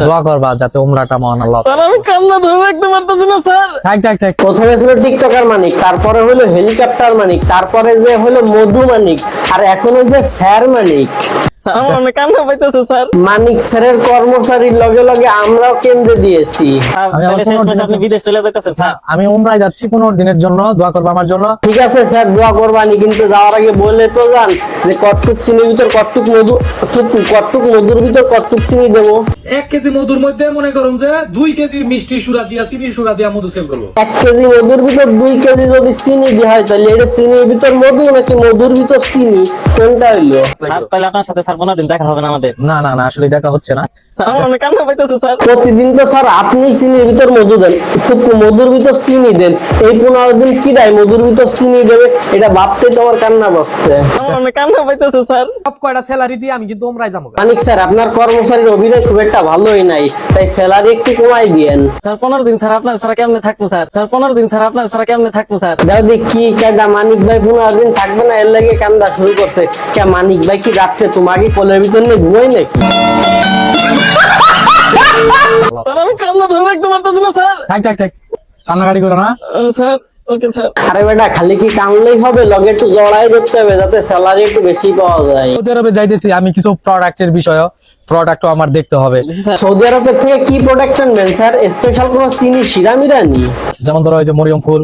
দোয়া করবা যাতে উমরাটা মহান আল্লাহ স্যার আমি কান্না ধরে রাখতে পারতেছি না স্যার। থাক থাক থাক। প্রথমে ছিল টিকটকার মানিক তারপরে হলো হেলিকপ্টার মানিক তারপরে যে হলো মধু মানিক আর এখন ওই যে স্যার মানিক। মানিক স্যারের কর্মচারীর লগে লগে আমরাও কেন্দ্রে দিয়েছি। আমি আমার তাহলে শেষ কোনো মাসে আপনি দিন- বিদেশ চলে যেতেছেন স্যার। আমি উমরায় যাচ্ছি পনেরো দিনের জন্য দোয়া করবা আমার জন্য। ঠিক আছে স্যার দোয়া করবানি কিন্তু যাওয়ার আগে বলে তো যান যে কটটুক চিনির ভিতর কটটুক মধু কটটুক মধুর ভিতর কটটুক চিনি দেবো। এক কেজি মধুর মধ্যে মনে করুন যে দুই কেজি মিষ্টি সুরা দিয়া চিনি সুরা দিয়া মধু সেল করব। এক কেজি মধুর ভিতর দুই কেজি যদি চিনি দেওয়া হয় তাহলে এটা চিনির ভিতর মধু নাকি মধুর ভিতর চিনি? কোনটা হইল? তাহলে আপনার সাথে স্যার দিন দেখা হবে না আমাদের। না না না আসলে দেখা হচ্ছে না। স্যার আমার অনেক কান্না পাইতেছে স্যার। প্রতিদিন তো স্যার আপনি চিনির ভিতর মধু দেন। মধুর ভিতর চিনি দেন। এই পনেরো দিন কি দেয়? মধুর ভিতর চিনি দেবে এটা ভাবতে তো কান্না পাচ্ছে। কান্না পাইতেছে স্যার। সব কয়টা স্যালারি দিয়ে আমি কিন্তু ওমরাই যাব মানিক স্যার আপনার কর্মচারীর অভিনয় খুব একটা ভালোই নাই তাই স্যালারি একটু কমাই দিয়েন। স্যার পনেরো দিন স্যার আপনার স্যার কেমনে থাকব স্যার? স্যার পনেরো দিন স্যার আপনার স্যার কেমনে থাকব স্যার? দাদি কি কায়দা মানিক ভাই পনেরো দিন থাকবে না এর লাগে কান্দা শুরু করছে। কে মানিক ভাই কি রাত্রে তোমাকে কোলের ভিতর নিয়ে ঘুমাই নাকি স্যার আমি কান্না ধরে রাখতে পারতেছি না স্যার। থাক থাক থাক। কান্নাকাটি করো না। Sir okay sir. আরে বেটা খালি কি কানলেই হবে? লগে একটু জড়াই করতে হবে যাতে স্যালারি একটু বেশি পাওয়া যায়। সৌদি আরবে যাইতেছি আমি কিছু প্রোডাক্টের বিষয় প্রোডাক্টও আমার দেখতে হবে। সৌদি আরবের থেকে কি প্রোডাক্ট আনবেন স্যার? স্পেশাল কোনো চিনি শিরামিরা নি যেমন ধরো যে মরিয়ম ফুল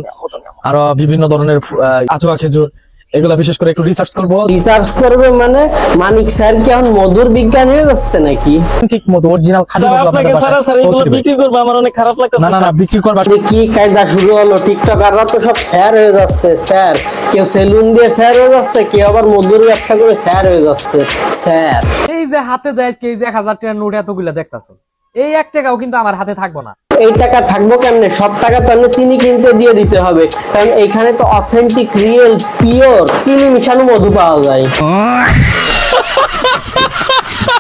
আরও বিভিন্ন ধরনের আহ, আচুয়া খেজুর এগুলা বিশেষ করে একটু রিসার্চ করব। রিসার্চ করবে মানে মানিক স্যার কি এখন মধুর বিজ্ঞান হয়ে যাচ্ছে নাকি? ঠিক মতো অরিজিনাল খাঁটি স্যার মধু আপনাকে আপনাদের স্যার এগুলো বিক্রি করব আমার অনেক খারাপ লাগতেছে না না না বিক্রি করবা। এই কি কায়দা শুরু হলো? টিকটকাররা তো সব স্যার হয়ে যাচ্ছে স্যার। কেউ সেলুন দিয়ে স্যার হয়ে যাচ্ছে কেউ আবার মধুর ব্যবসা করে স্যার হয়ে যাচ্ছে স্যার। এই যে হাতে যায় আজকে এই যে এক হাজার টাকার নোট এতগুলা দেখতাছো এই এক টাকাও কিন্তু আমার হাতে থাকব না। এই টাকা থাকব কেমনে? সব টাকা তো আমি চিনি কিনতে দিয়ে দিতে হবে। কারণ এখানে তো অথেন্টিক রিয়েল পিওর চিনি মিশানো মধু পাওয়া যায়।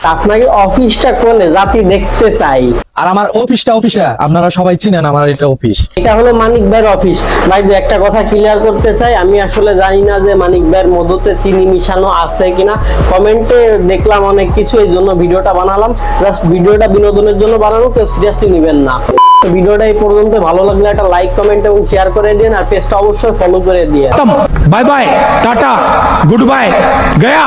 আপনাকে অফিসটা কোনে জাতি দেখতে চাই? আর আমার অফিসটা অফিসে আপনারা সবাই চিনেন আমার এটা অফিস। এটা হলো মানিক ভাইয়ের অফিস। ভাই যে একটা কথা ক্লিয়ার করতে চাই। আমি আসলে জানি না যে মানিক ভাইয়ের মধ্যতে চিনি মিশানো আছে কিনা। কমেন্টে দেখলাম অনেক কিছু এই জন্য ভিডিওটা বানালাম। জাস্ট ভিডিওটা বিনোদনের জন্য বানানো কেউ সিরিয়াসলি নেবেন না। ভিডিওটা এই পর্যন্ত ভালো লাগলে একটা লাইক কমেন্ট এবং শেয়ার করে দিন আর পেজটা অবশ্যই ফলো করে দিয়ে bye bye tata good bye Gaya